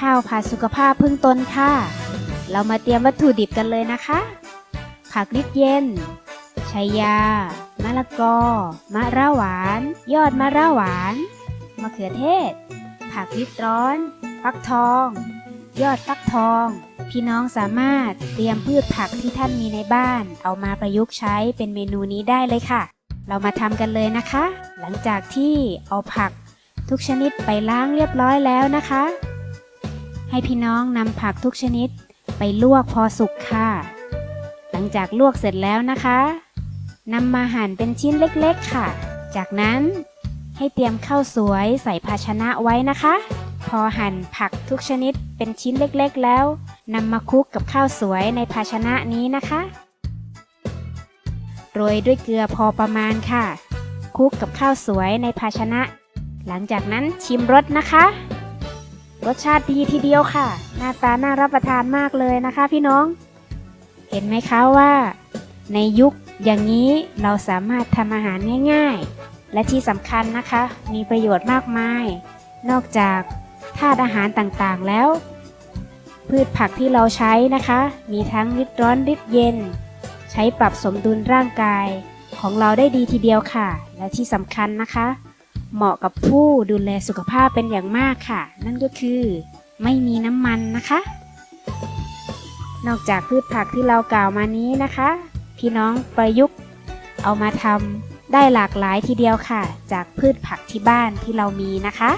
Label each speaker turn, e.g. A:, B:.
A: ข้าดสุขภาพพึ่งตนค่ะ เรามาเตรียมวัตถุดิบกันเลยนะคะ ผักลิดเย็นชายามะละกอ มะระหวาน ยอดมะระหวาน มะเขือเทศ ผักลิดร้อน ฟักทอง ยอดฟักทอง พี่น้องสามารถเตรียมพืชผักที่ท่านมีในบ้าน เอามาประยุกต์ใช้เป็นเมนูนี้ได้เลยค่ะ เรามาทำกันเลยนะคะ หลังจากที่เอาผักทุกชนิดไปล้างเรียบร้อยแล้วนะคะ ให้พี่น้องนำผักทุกชนิดไปลวกพอสุกค่ะ หลังจากลวกเสร็จแล้วนะคะนำมาหั่นเป็นชิ้นเล็กๆค่ะ จากนั้นให้เตรียมข้าวสวยใส่ภาชนะไว้นะคะ พอหั่นผักทุกชนิดเป็นชิ้นเล็กๆแล้วนำมาคลุกกับข้าวสวยในภาชนะนี้นะคะโรยด้วยเกลือพอประมาณค่ะคลุกกับข้าวสวยในภาชนะ หลังจากนั้นชิมรสนะคะ รสชาติดีทีเดียวค่ะ หน้าตาน่ารับประทานมากเลยนะคะพี่น้อง เห็นไหมคะว่า ในยุคอย่างนี้เราสามารถทำอาหารง่าย ๆ และที่สำคัญนะคะ มีประโยชน์มากมาย นอกจากธาตุอาหารต่างๆแล้ว พืชผักที่เราใช้นะคะ มีทั้งริดร้อนริดเย็น ใช้ปรับสมดุลร่างกายของเราได้ดีทีเดียวค่ะ และที่สำคัญนะคะ เหมาะกับผู้ดูแลสุขภาพเป็นอย่างมากค่ะ นั่นก็คือไม่มีน้ำมันนะคะ นอกจากพืชผักที่เรากล่าวมานี้นะคะ พี่น้องประยุกต์ เอามาทำได้หลากหลายทีเดียวค่ะ จากพืชผักที่บ้านที่เรามีนะคะ